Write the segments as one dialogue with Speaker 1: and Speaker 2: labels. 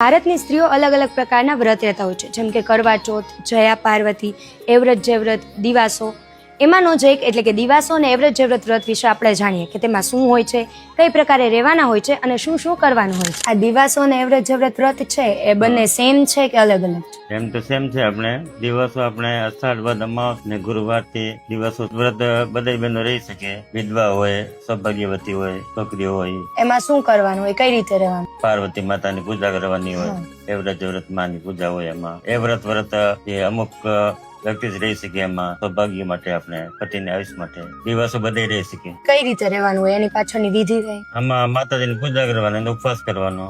Speaker 1: ભારતની સ્ત્રીઓ અલગ અલગ પ્રકારના વ્રત રહેતા હોય છે. જેમ કે કરવા ચોથ જયા પાર્વતી, એવ્રત જયવ્રત દિવાસો એમાંનો જ એક એટલે કે દિવાસો અને એવરેજ જયવ્રત વ્રત વિશે આપણે જાણીએ કે તેમાં શું હોય છે કઈ પ્રકારે રહેવાના હોય છે અને શું શું કરવાનું હોય છે. આ દિવાસો અને એવરેજ જયવ્રત વ્રત છે એ બંને સેમ છે કે અલગ અલગ
Speaker 2: એમ તો સેમ છે આપણે. દિવસો આપણે અષાઢ વદ અમાસ ને ગુરુવારથી દિવસો વ્રત બધા બહેનો રહી શકે. વિધવા હોય સૌભાગ્યવતી હોય છોકરીઓ હોય.
Speaker 1: એમાં શું કરવાનું હોય કઈ રીતે રહેવાનું?
Speaker 2: પાર્વતી માતાની પૂજા કરવાની હોય. એવરેજ વ્રત વ્રત માની પૂજા હોય એમાં. એ વ્રત વ્રત એ અમુક વ્યક્તિ જ રહી શકીએ એમાં સૌભાગ્ય માટે આપણે પતિને આયુષ માટે દિવસો બધે રહી શકીએ
Speaker 1: કઈ રીતે રહેવાનું એની પાછળની વિધિ કઈ?
Speaker 2: આમાં માતાજીની પૂજા કરવાની અને ઉપવાસ કરવાનો.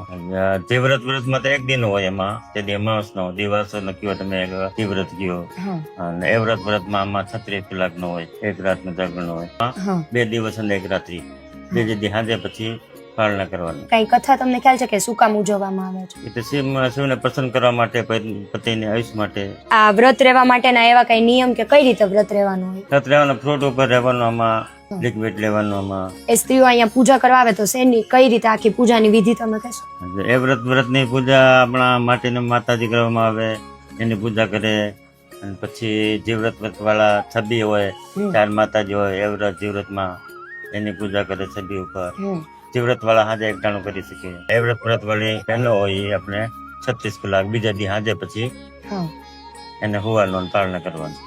Speaker 2: જે વ્રત વ્રતમાં તો એક દિન હોય એમાં. તે અમાસ નો દિવસો નક્કી કયો તમે એક વ્રત
Speaker 1: ગયો
Speaker 2: અને એ વ્રત વ્રતમાં આમાં છત્રીસ કલાક નો હોય એક રાત નો જાગરણ હોય બે દિવસ અને એક રાત્રિ. બીજે દી સાંજે પછી પાલના કરવાની.
Speaker 1: કઈ કથા તમને ખ્યાલ છે કે શું કામ ઉજવવામાં આવે છે?
Speaker 2: એટલે શિવ શિવને પ્રસન્ન કરવા માટે પતિ- પતિને આયુષ માટે.
Speaker 1: આ વ્રત રહેવા માટેના એવા કઈ નિયમ કે કઈ રીતે વ્રત રહેવાનું હોય?
Speaker 2: વ્રત રહેવાનું ફ્રૂટ ઉપર રહેવાનું આમાં લિક્વિડ લેવાનું આમાં.
Speaker 1: એ સ્ત્રીઓ અહીંયા પૂજા કરવા આવે તો શેની કઈ રીતે આખી પૂજાની વિધિ તમે કહેશો?
Speaker 2: એ વ્રત વ્રતની પૂજા આપણા માટીને માતાજી કરવામાં આવે એની પૂજા કરે અને પછી જીવ્રત વ્રત વાળા છબી હોય ચાર માતાજી હોય એ વ્રત જીવ્રતમાં એની પૂજા કરે છબી ઉપર.
Speaker 1: હમ.
Speaker 2: જીવ્રત વાળા હાજે એકટાણું કરી શકીએ એ વ્રત વ્રત વાળી પહેલો હોય એ આપણે છત્રીસ કલાક બીજા દી હાજે પછી એને હોવાનું પાલન કરવાનું